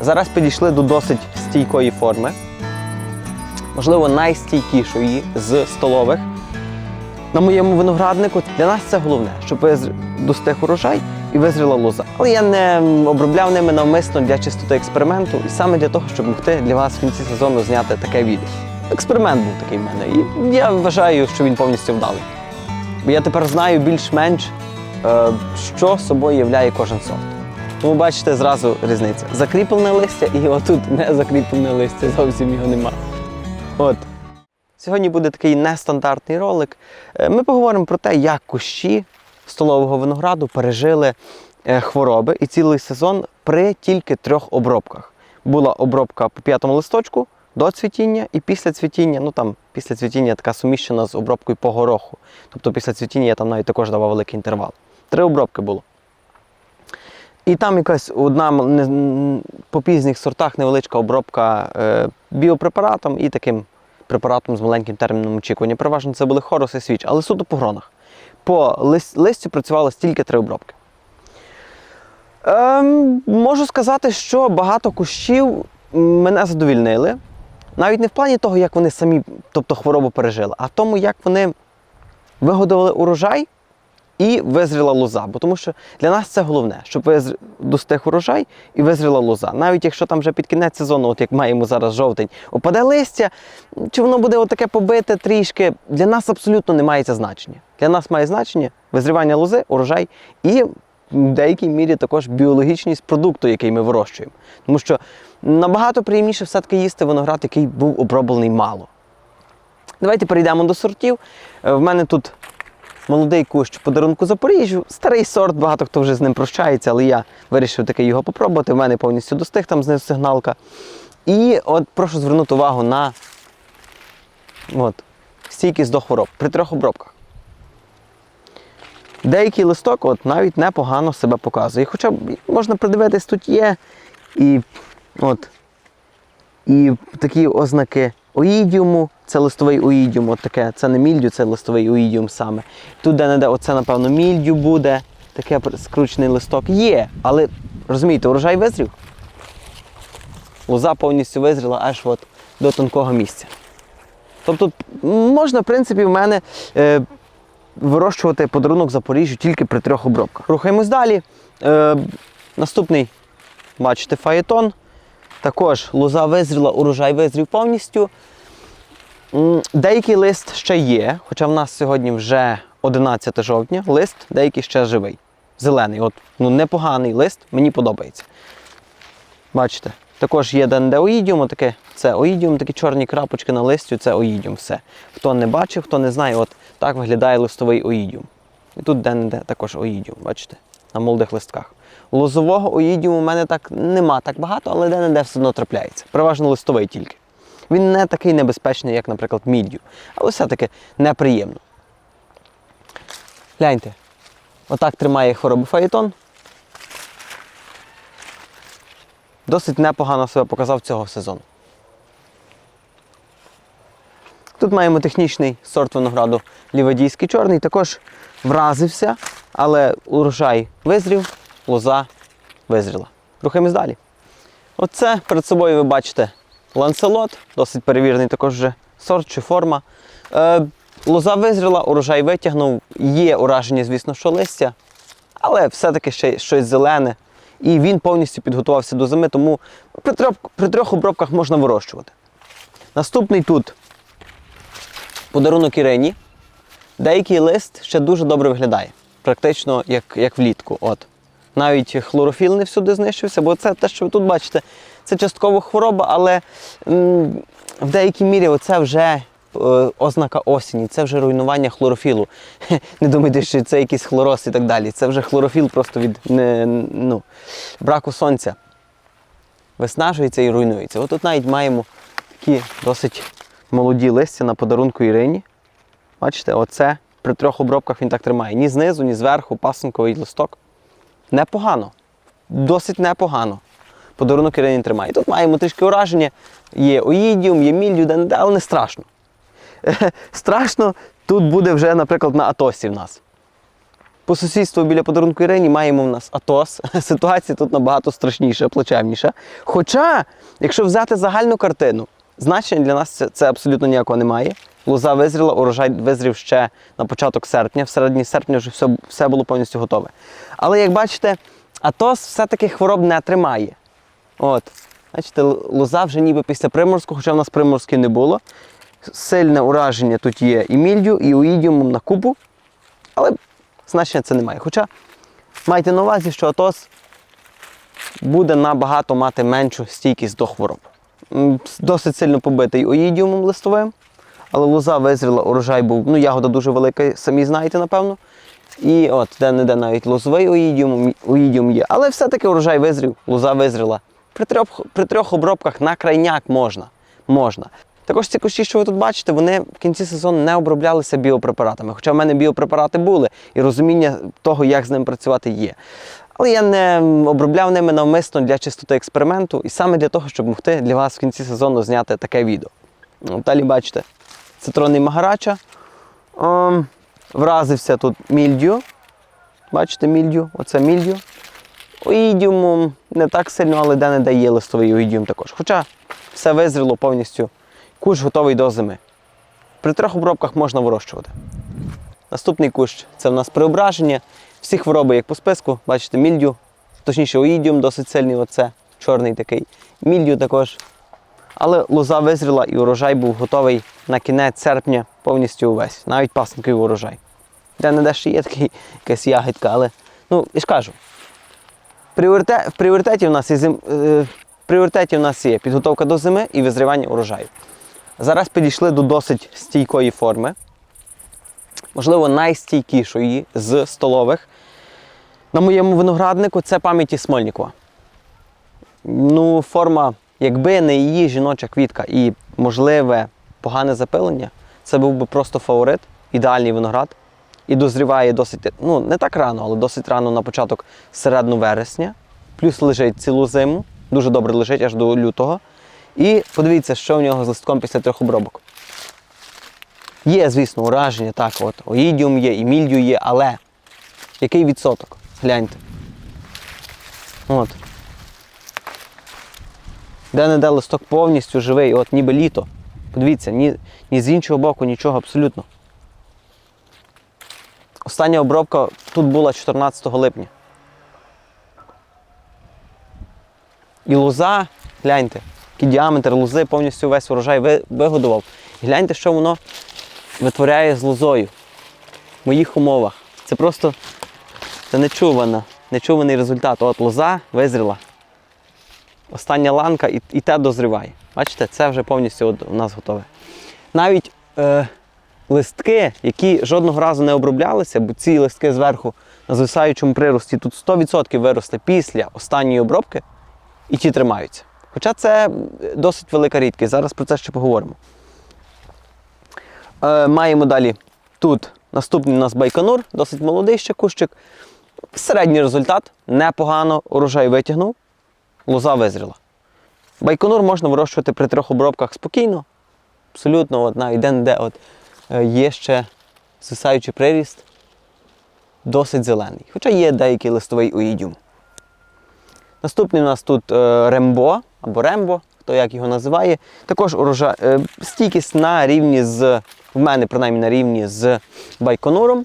Зараз підійшли до досить стійкої форми, можливо, найстійкішої з столових. На моєму винограднику для нас це головне, щоб достиг урожай і визріла лоза. Але я не обробляв ними навмисно для чистоти експерименту і саме для того, щоб могти для вас в кінці сезону зняти таке відео. Експеримент був такий в мене, і я вважаю, що він повністю вдалий. Бо я тепер знаю більш-менш, е, що собою являє кожен сорт. Тому бачите зразу різниця. Закріплене листя і отут не закріплене листя, зовсім його нема. От. Сьогодні буде такий нестандартний ролик. Е, Ми поговоримо про те, як кущі столового винограду пережили е, хвороби і цілий сезон при тільки трьох обробках. Була обробка по п'ятому листочку до цвітіння і після цвітіння. Ну там після цвітіння така суміщена з обробкою по гороху. Тобто після цвітіння я там навіть також давав великий інтервал. Три обробки було. І там якась одна по пізніх сортах невеличка обробка е, біопрепаратом і таким препаратом з маленьким терміном очікування. Переважно це були хорус і свіч, але суто по гронах. По листю працювало стільки три обробки. Ем, можу сказати, що багато кущів мене задовільнили. Навіть не в плані того, як вони самі, тобто хворобу пережили, а в тому, як вони вигодували урожай і визріла лоза. Бо тому що для нас це головне, щоб визр... достиг урожай і визріла лоза. Навіть якщо там вже під кінець сезону, от як маємо зараз жовтень, опаде листя, чи воно буде отаке побите трішки, для нас абсолютно не має це значення. Для нас має значення визрівання лози, урожай і в деякій мірі також біологічність продукту, який ми вирощуємо. Тому що набагато приємніше все-таки їсти виноград, який був оброблений мало. Давайте перейдемо до сортів. Е, В мене тут молодий кущ подарунку Запоріжжю. Старий сорт, багато хто вже з ним прощається, але я вирішив таки його попробувати. В мене повністю достиг там знизу сигналка. І от прошу звернути увагу на от, стійкість до хвороб при трьох обробках. Деякий листок от, навіть непогано себе показує. Хоча можна придивитись, тут є і, от, і такі ознаки оїдіуму, це листовий оїдіум, от таке, це не мільдю, це листовий оїдіум саме. Тут де-не-де, оце, напевно, мільдю буде, таке скручений листок. Є, але розумієте, урожай визрів. Лоза повністю визріла аж от до тонкого місця. Тобто, можна, в принципі, в мене е, вирощувати подарунок Запоріжжю тільки при трьох обробках. Рухаємось далі. Е, наступний, бачите, фаєтон. Також лоза визріла, урожай визрів повністю. Деякий лист ще є, хоча в нас сьогодні вже 11 жовтня, лист деякий ще живий. Зелений. От, ну, непоганий лист, мені подобається. Бачите, також є де оїдіум, таке, це оїдіум, такі чорні крапочки на листю, це оїдіум. Все. Хто не бачив, хто не знає, от так виглядає листовий оїдіум. І тут де-не-де також оїдіум, бачите, на молодих листках. Лозового оїдіуму у мене так нема так багато, але де-не-де все одно трапляється. Переважно листовий тільки. Він не такий небезпечний, як, наприклад, міддю, але все-таки неприємно. Гляньте, отак тримає хвороби фаєтон. Досить непогано себе показав цього сезону. Тут маємо технічний сорт винограду лівадійський чорний, також вразився, але урожай визрів, лоза визріла. Рухаємось далі. Оце перед собою ви бачите ланцелот, досить перевірений також вже сорт чи форма. Е, лоза визріла, урожай витягнув, є ураження, звісно, що листя, але все-таки ще щось зелене. І він повністю підготувався до зими, тому при трьох, при трьох обробках можна вирощувати. Наступний тут подарунок Ірині. Деякий лист ще дуже добре виглядає, практично як, як влітку. От. Навіть хлорофіл не всюди знищився, бо це те, що ви тут бачите, це частково хвороба, але м, в деякій мірі це вже е, ознака осені, це вже руйнування хлорофілу. Не думайте, що це якийсь хлороз і так далі. Це вже хлорофіл просто від не, ну, браку сонця. Виснажується і руйнується. От тут навіть маємо такі досить молоді листя на подарунку Ірині. Бачите, оце при трьох обробках він так тримає. Ні знизу, ні зверху, пасунковий листок. Непогано. Досить непогано. Подарунок Ірині тримає. Тут маємо трішки ураження. Є оїдіум, є мільдю, але не страшно. страшно тут буде вже, наприклад, на Атосі в нас. По сусідству біля подарунку Ірині маємо в нас Атос. Ситуація тут набагато страшніша, плачевніша. Хоча, якщо взяти загальну картину, значення для нас це, це абсолютно ніякого немає. Лоза визріла, урожай визрів ще на початок серпня. В середині серпня вже все, все було повністю готове. Але як бачите, Атос все-таки хвороб не тримає. От. Бачите, лоза вже ніби після приморську, хоча в нас приморської не було. Сильне ураження тут є і мільдю, і уїдіумом на купу. Але значення це немає. Хоча майте на увазі, що Атос буде набагато мати меншу стійкість до хвороб. Досить сильно побитий оїдіумом листовим, але лоза визріла, урожай був, ну ягода дуже велика, самі знаєте, напевно. І от де-не-де навіть лозовий оїдіум, оїдіум є. Але все-таки урожай визрів, лоза визріла. При трьох, при трьох обробках на крайняк можна. можна. Також ці кущі, що ви тут бачите, вони в кінці сезону не оброблялися біопрепаратами. Хоча в мене біопрепарати були і розуміння того, як з ним працювати є. Але я не обробляв ними навмисно для чистоти експерименту і саме для того, щоб могти для вас в кінці сезону зняти таке відео. Далі бачите, цитронний магарача. Ем, вразився тут мільдю. Бачите, мільдю, оце мільдю. Оїдіумом не так сильно, але де-не-де є листовий оїдіум також. Хоча все визріло повністю, кущ готовий до зими. При трьох обробках можна вирощувати. Наступний кущ це в нас преображення. Всі хвороби, як по списку, бачите, мільдю, точніше, оїдіум досить сильний, оце, чорний такий. Мільдю також. Але лоза визріла і урожай був готовий на кінець серпня повністю увесь, навіть пасинковий урожай. Де не де ще є такий, якась ягідка, але ну, я ж кажу, в пріоритеті в нас є зим, е, пріоритеті в нас є підготовка до зими і визрівання урожаю. Зараз підійшли до досить стійкої форми, можливо, найстійкішої з столових. На моєму винограднику це пам'яті Смольнікова. Ну, форма, якби не її жіноча квітка і можливе погане запилення, це був би просто фаворит, ідеальний виноград. І дозріває досить, ну не так рано, але досить рано на початок середину вересня. Плюс лежить цілу зиму, дуже добре лежить аж до лютого. І подивіться, що в нього з листком після трьох обробок. Є, звісно, ураження, так, от, оїдіум є, і мільдю є, але який відсоток? Гляньте. От. Де-не-де листок повністю живий, от ніби літо. Подивіться, ні, ні з іншого боку нічого абсолютно. Остання обробка тут була 14 липня. І лоза, гляньте, який діаметр лози повністю весь урожай вигодував. І гляньте, що воно витворяє з лозою в моїх умовах. Це просто це нечувано, нечуваний результат. От лоза визріла. Остання ланка і, і те дозріває. Бачите, це вже повністю у нас готове. Навіть е, листки, які жодного разу не оброблялися, бо ці листки зверху на звисаючому прирості тут 100% виросли після останньої обробки, і ті тримаються. Хоча це досить велика рідкість. Зараз про це ще поговоримо. Е, маємо далі тут наступний у нас байконур, досить молодий ще кущик. Середній результат, непогано, урожай витягнув, лоза визріла. Байконур можна вирощувати при трьох обробках спокійно. Абсолютно, от, навіть де-не-де от, є ще звисаючий приріст, досить зелений. Хоча є деякий листовий оїдіум. Наступний у нас тут е, рембо або рембо, хто як його називає. Також урожай, е, стійкість на рівні з, в мене принаймні на рівні з байконуром,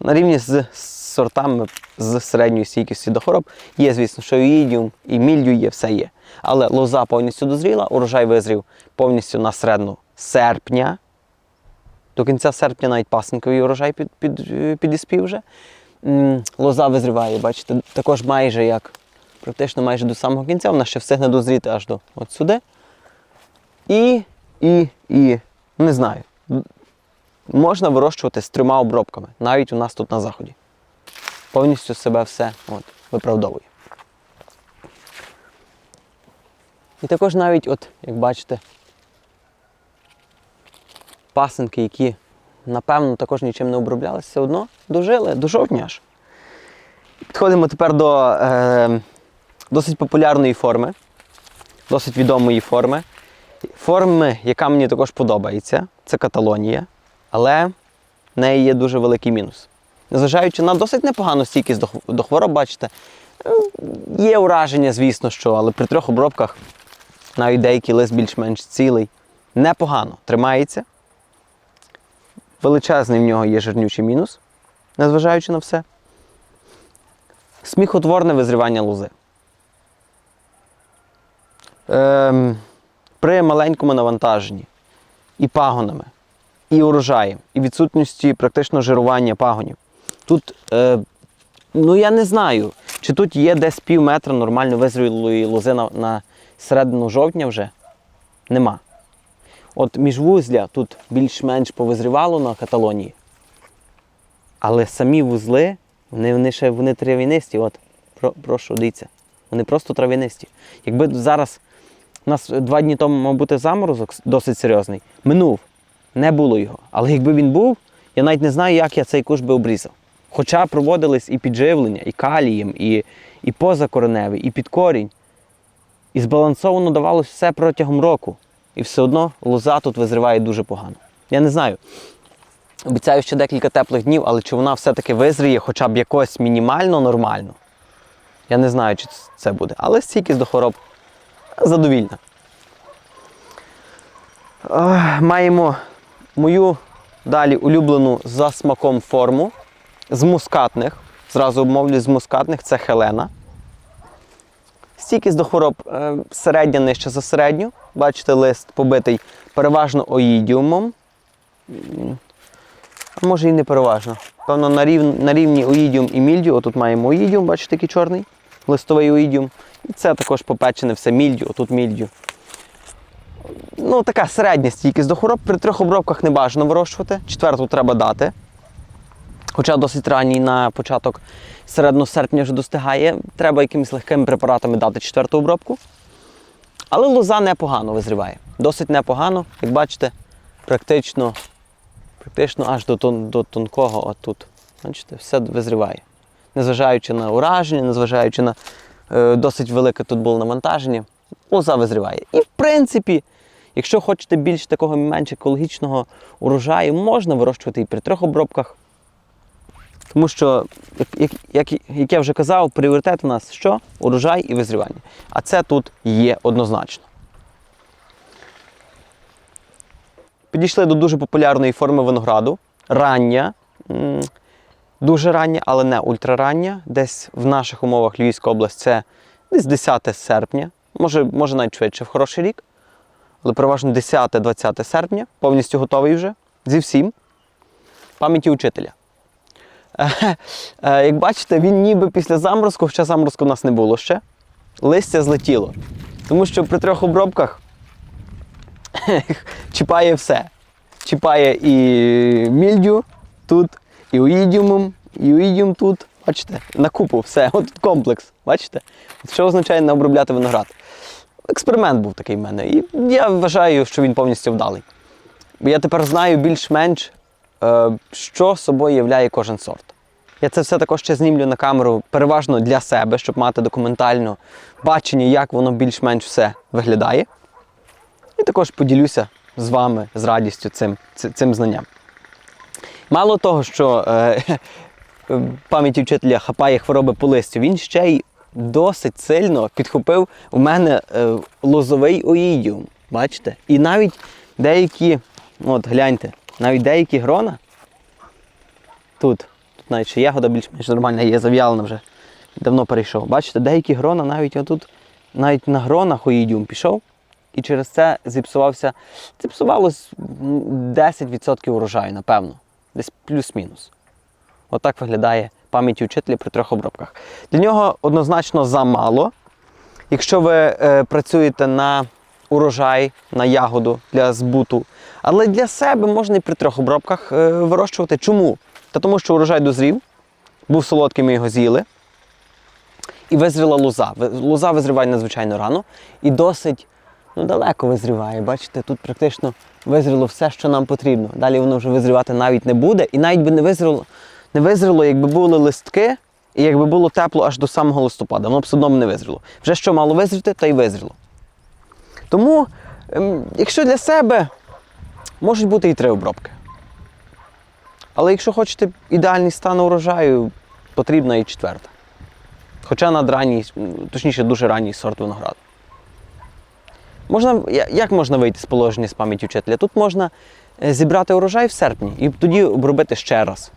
на рівні з сортами з середньою стійкістю до хвороб. Є, звісно, що іїдіум і мільдю є, все є. Але лоза повністю дозріла, урожай визрів повністю на середину серпня. До кінця серпня навіть пасинковий урожай під, під, е, підіспів вже. Лоза визріває, бачите, також майже як практично майже до самого кінця, вона ще встигне дозріти аж до от сюди. І, і, і, не знаю. Можна вирощувати з трьома обробками, навіть у нас тут на заході. Повністю себе все от, виправдовує. І також навіть, от, як бачите, пасинки, які, напевно, також нічим не оброблялися, все одно дожили до жовтня аж. Підходимо тепер до е, досить популярної форми, досить відомої форми. Форми, яка мені також подобається, це Каталонія, але в неї є дуже великий мінус. Незважаючи на досить непогану стійкість до, хвороб, бачите, е, є ураження, звісно, що, але при трьох обробках навіть деякий лист більш-менш цілий. Непогано тримається. Величезний в нього є жирнючий мінус, незважаючи на все. Сміхотворне визрівання лози. Ем, при маленькому навантаженні і пагонами, і урожаєм, і відсутності практично жирування пагонів. Тут, е, ну я не знаю, чи тут є десь пів метра нормально визрілої лози на, на середину жовтня вже. Нема. От міжвузля тут більш-менш повизрівало на каталонії. Але самі вузли, вони, вони ще вони трав'янисті. От, про, прошу, дивіться. Вони просто трав'янисті. Якби зараз у нас два дні тому мав бути заморозок досить серйозний, минув. Не було його. Але якби він був, я навіть не знаю, як я цей куш би обрізав. Хоча проводились і підживлення, і калієм, і, і позакореневий, і під корінь. І збалансовано давалося все протягом року. І все одно лоза тут визриває дуже погано. Я не знаю. Обіцяю ще декілька теплих днів, але чи вона все-таки визріє хоча б якось мінімально нормально. Я не знаю, чи це буде. Але стійкість до хвороб задовільна. Маємо мою далі улюблену за смаком форму з мускатних. Зразу обмовлюсь з мускатних це Хелена. Стійкість до хвороб е, середня нижче за середню. Бачите, лист побитий переважно оїдіумом. А може і не переважно. Певно, на, рів, на рівні оїдіум і мільдю. Отут маємо оїдіум, бачите, такий чорний, листовий оїдіум. І це також попечене все мільдю, отут мільдю. Ну, така середня стійкість до хвороб. При трьох обробках не бажано вирощувати. Четверту треба дати. Хоча досить ранній на початок середнього серпня вже достигає. Треба якимись легкими препаратами дати четверту обробку. Але лоза непогано визріває. Досить непогано, як бачите, практично, практично аж до, тон, до тонкого отут. Бачите, все визріває. Незважаючи на ураження, незважаючи на е, досить велике тут було навантаження, лоза визріває. І в принципі, якщо хочете більш такого менш екологічного урожаю, можна вирощувати і при трьох обробках. Тому що, як, як, як, я вже казав, пріоритет у нас що? Урожай і визрівання. А це тут є однозначно. Підійшли до дуже популярної форми винограду. Рання, дуже рання, але не ультрарання. Десь в наших умовах Львівська область це десь 10 серпня, може, може навіть швидше в хороший рік. Але переважно 10-20 серпня, повністю готовий вже зі всім. Пам'яті учителя. Е, Як бачите, він ніби після заморозку, хоча заморозку в нас не було ще, листя злетіло. Тому що при трьох обробках чіпає все. Чіпає і мільдю тут, і уїдіумом, і уїдіум тут. Бачите, на купу все. От комплекс. Бачите? Що означає не обробляти виноград? Експеримент був такий в мене. І я вважаю, що він повністю вдалий. Бо я тепер знаю більш-менш, що собою являє кожен сорт. Я це все також ще знімлю на камеру переважно для себе, щоб мати документально бачення, як воно більш-менш все виглядає. І також поділюся з вами з радістю цим, цим знанням. Мало того, що е, пам'яті вчителя хапає хвороби по листю, він ще й досить сильно підхопив у мене е, лозовий оїдіум. Бачите? І навіть деякі, от гляньте, навіть деякі грона тут, тут навіть ще ягода більш-менш нормальна є, зав'ялена вже. Давно перейшов. Бачите, деякі грона навіть отут, навіть на гронах оїдіум пішов. І через це зіпсувався, зіпсувалось 10% урожаю, напевно. Десь плюс-мінус. Отак виглядає пам'ять учителя при трьох обробках. Для нього однозначно замало. Якщо ви е, працюєте на урожай, на ягоду для збуту, але для себе можна і при трьох обробках е, вирощувати. Чому? Та тому що урожай дозрів, був солодкий, ми його з'їли. І визріла лоза. Лоза визріває надзвичайно рано і досить ну, далеко визріває. Бачите, тут практично визріло все, що нам потрібно. Далі воно вже визрівати навіть не буде. І навіть би не визріло, не визріло, якби були листки, і якби було тепло аж до самого листопада. Воно б все не визріло. Вже що мало визріти, то й визріло. Тому, ем, якщо для себе, можуть бути і три обробки. Але якщо хочете ідеальний стан урожаю, потрібна і четверта. Хоча надранній, точніше, дуже ранній сорт винограду. Можна, як можна вийти з положення з пам'яті вчителя? Тут можна е, зібрати урожай в серпні і тоді обробити ще раз.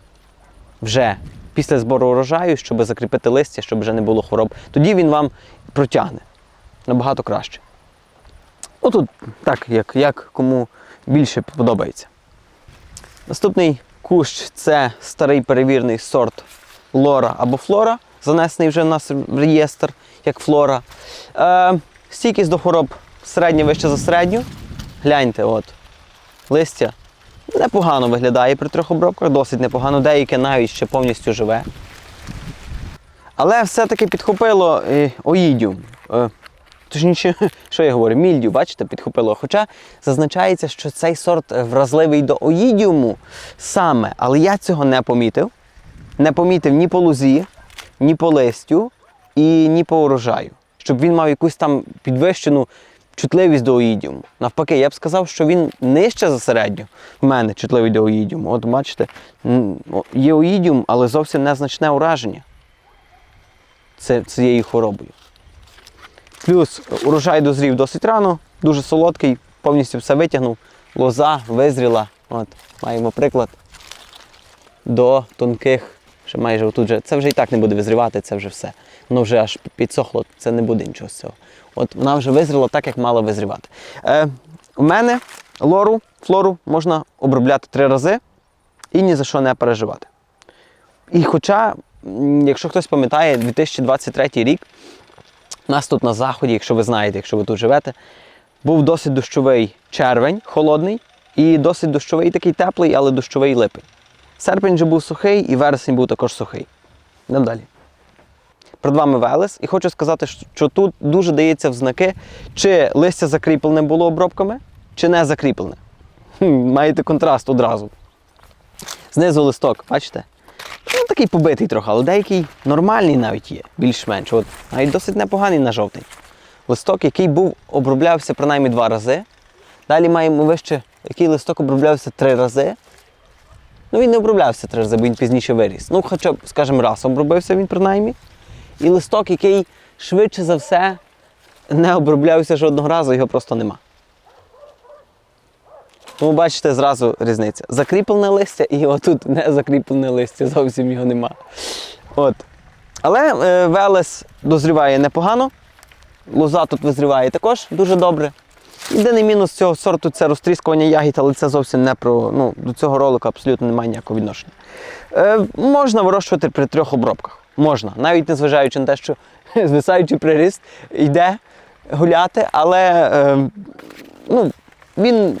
Вже після збору урожаю, щоб закріпити листя, щоб вже не було хвороб. Тоді він вам протягне набагато краще. Ну тут так, як, як кому більше подобається. Наступний кущ це старий перевірений сорт лора або флора, занесений вже в нас в реєстр як флора. Е, стійкість до хвороб середня вище за середню. Гляньте, от. Листя непогано виглядає при трьох обробках, досить непогано, деяке навіть ще повністю живе. Але все-таки підхопило е, оїдіум. Е, Точніше, що я говорю, мільдю, бачите, підхопило. Хоча зазначається, що цей сорт вразливий до оїдіуму саме, але я цього не помітив. Не помітив ні по лузі, ні по листю і ні по урожаю. Щоб він мав якусь там підвищену чутливість до оїдіуму. Навпаки, я б сказав, що він нижче за середню в мене чутливий до оїдіуму. От бачите, є оїдіум, але зовсім незначне ураження цією хворобою. Плюс урожай дозрів досить рано, дуже солодкий, повністю все витягнув. Лоза визріла. От, маємо приклад до тонких, ще майже отут же. Це вже і так не буде визрівати, це вже все. Воно вже аж підсохло, це не буде нічого з цього. От вона вже визріла так, як мала визрівати. Е, у мене лору, флору можна обробляти три рази і ні за що не переживати. І хоча, якщо хтось пам'ятає, 2023 рік у нас тут на заході, якщо ви знаєте, якщо ви тут живете, був досить дощовий червень, холодний, і досить дощовий такий теплий, але дощовий липень. Серпень вже був сухий, і вересень був також сухий. Йдемо далі. Перед вами Велес, і хочу сказати, що тут дуже дається в знаки, чи листя закріплене було обробками, чи не закріплене. Маєте контраст одразу. Знизу листок, бачите? Ну, такий побитий трохи, але деякий нормальний навіть є, більш-менш. От, навіть досить непоганий на жовтий. Листок, який був, оброблявся принаймні два рази. Далі маємо вище, який листок оброблявся три рази. Ну, він не оброблявся три рази, бо він пізніше виріс. Ну, хоча б, скажімо, раз обробився він принаймні. І листок, який швидше за все не оброблявся жодного разу, його просто нема. Тому бачите зразу різниця. Закріплене листя і отут не закріплене листя, зовсім його нема. От. Але е, Велес дозріває непогано. Лоза тут визріває також дуже добре. Єдиний мінус цього сорту це розтріскування ягід, але це зовсім не про. Ну, до цього ролика абсолютно немає ніякого відношення. Е, можна вирощувати при трьох обробках. Можна, навіть незважаючи на те, що звисаючий приріст йде гуляти, але е, ну, він,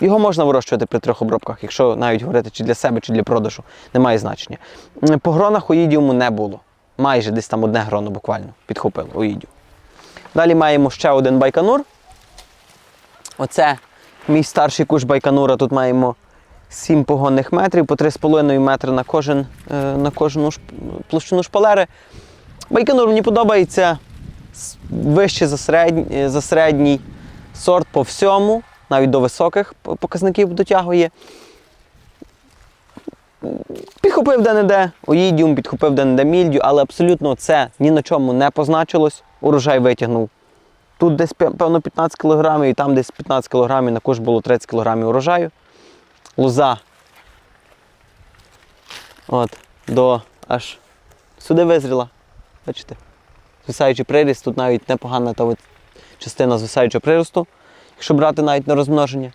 його можна вирощувати при трьох обробках, якщо навіть говорити чи для себе, чи для продажу, немає значення. По гронах оїдіуму не було. Майже десь там одне гроно буквально підхопило оїдіум. Далі маємо ще один байканур. Оце мій старший куш байканура. Тут маємо 7 погонних метрів, по 3,5 метри на, кожен, е, на кожну площину шпалери. Байканур мені подобається вище за середній, за середній сорт по всьому, навіть до високих показників дотягує. Підхопив де-не-де оїдіум, підхопив де-не-де мільдю, але абсолютно це ні на чому не позначилось. Урожай витягнув. Тут десь певно 15 кг, і там десь 15 кг, на куш було 30 кг урожаю. Лоза. От, до аж сюди визріла. Бачите? Звисаючий приріст, тут навіть непогана та от частина звисаючого приросту, якщо брати навіть на розмноження.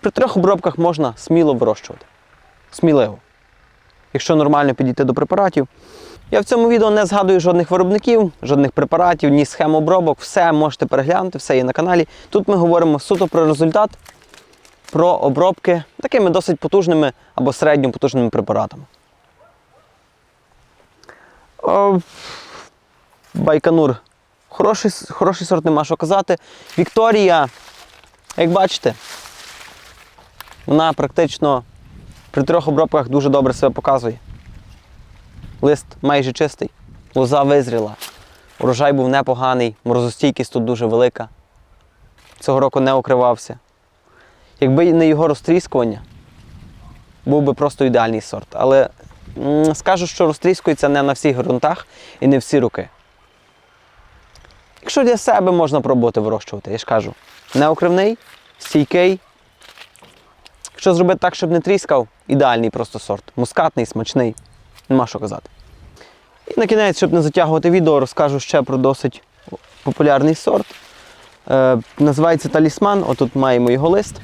При трьох обробках можна сміло вирощувати. Сміливо. Якщо нормально підійти до препаратів. Я в цьому відео не згадую жодних виробників, жодних препаратів, ні схем обробок. Все можете переглянути, все є на каналі. Тут ми говоримо суто про результат, про обробки такими досить потужними або середньо потужними препаратами. Байканур. Хороший, хороший сорт, нема що казати. Вікторія, як бачите, вона практично при трьох обробках дуже добре себе показує. Лист майже чистий, лоза визріла. Урожай був непоганий, морозостійкість тут дуже велика. Цього року не укривався. Якби не його розтріскування, був би просто ідеальний сорт. Але скажу, що розтріскується не на всіх ґрунтах і не всі роки. Якщо для себе можна пробувати вирощувати, я ж кажу, неокривний, стійкий. Якщо зробити так, щоб не тріскав, ідеальний просто сорт. Мускатний, смачний. Нема що казати. І на кінець, щоб не затягувати відео, розкажу ще про досить популярний сорт. Е, називається талісман. Отут маємо його лист.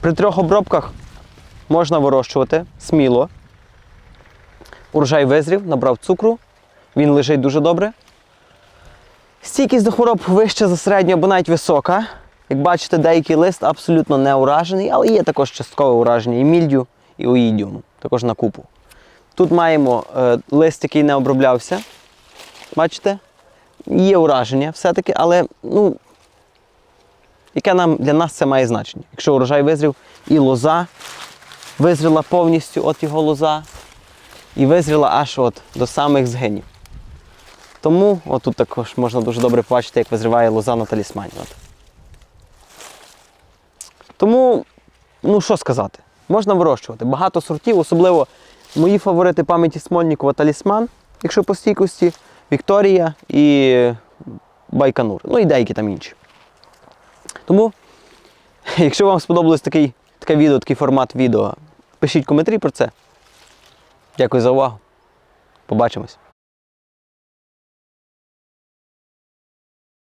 При трьох обробках можна вирощувати сміло. Урожай визрів, набрав цукру, він лежить дуже добре. Стійкість до хвороб вища за середню або навіть висока. Як бачите, деякий лист абсолютно не уражений, але є також часткове ураження і мільдю, і оїдіуму, також на купу. Тут маємо е, лист, який не оброблявся. Бачите? Є ураження все-таки, але ну, яке нам для нас це має значення? Якщо урожай визрів і лоза визріла повністю от його лоза, і визріла аж от до самих згинів. Тому отут також можна дуже добре побачити, як визріває лоза на талісмані. От. Тому, ну що сказати, можна вирощувати. Багато сортів, особливо мої фаворити пам'яті Смольнікова талісман, якщо по стійкості, Вікторія і Байконур. Ну і деякі там інші. Тому, якщо вам сподобалось такий, таке відео, такий формат відео, пишіть коментарі про це. Дякую за увагу. Побачимось.